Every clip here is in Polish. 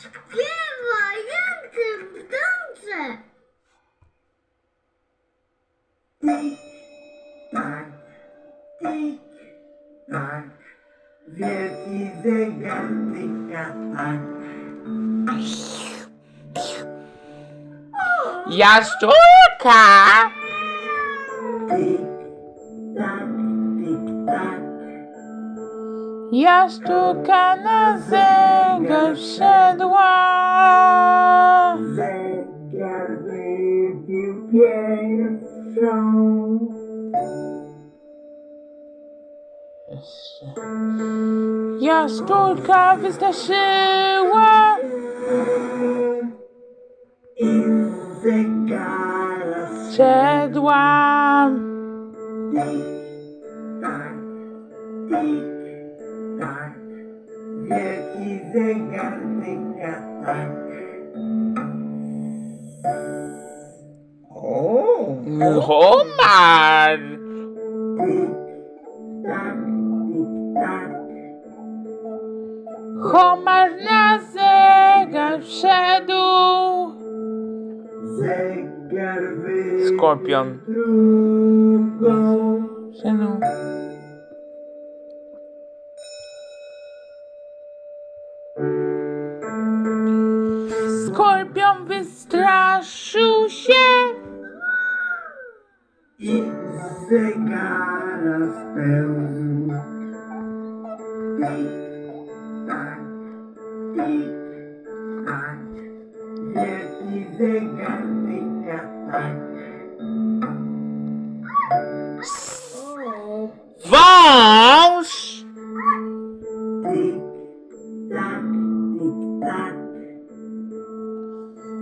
Śpiewa, jak ty w tańce. Tik, tak, tik, tak. Wielki zegar tyka tak. Jaszczurka! Jaszczurka na zegar wszedła. Zegar wybił pierwszą. Jaszczurka wystraszyła. I zegara Wszedłam. Wielki zegar tyka tak. O! Homar. Homar na zegar wszedł. Zegar Skorpion. Wszedł. Skorpion wystraszył się. I z zegara spełzł. Tik, tak, tik, tak. Wielki zegar tyka tak.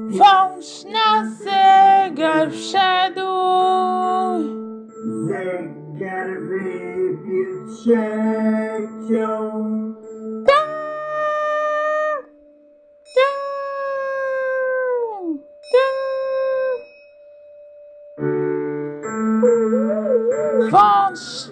Wąż na zegar wszedł. Zegar wybił trzecią. Ding. Wąż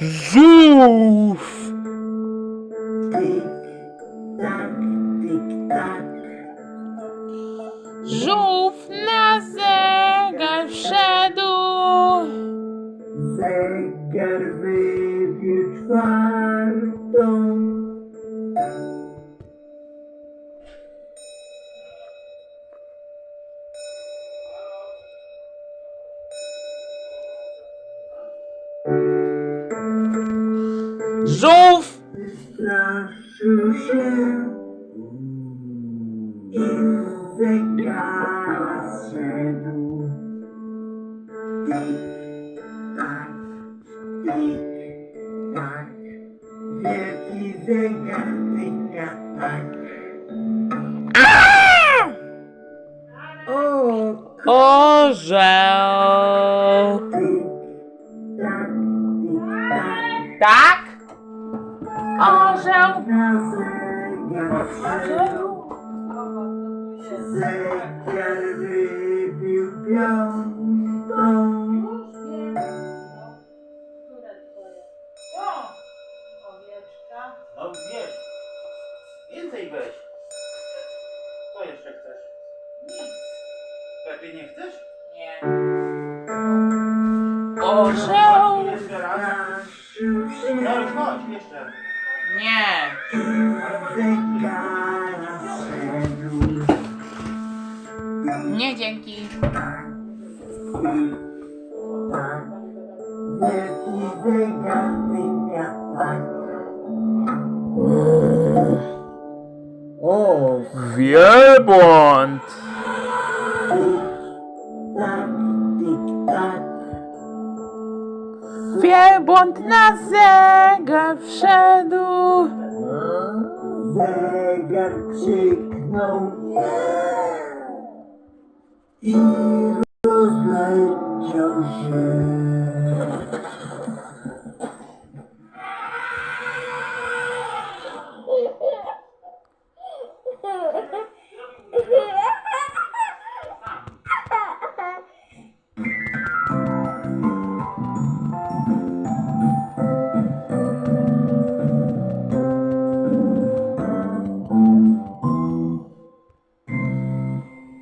żółw. Żółw na zegar wszedł. Zegar wybił czwartą. Żółw Wystraszył się i tak. Zegar wszedł. Zegar wybił piątą. No wiesz, więcej weź. Co jeszcze chcesz? Nic. Lepiej nie chcesz? Nie. Orzeł. Jeszcze. Nie. Nie dzięki. O, Wielbłąd. Wielbłąd na zegar wszedł. Zegar krzyknął nie i rozleciał się.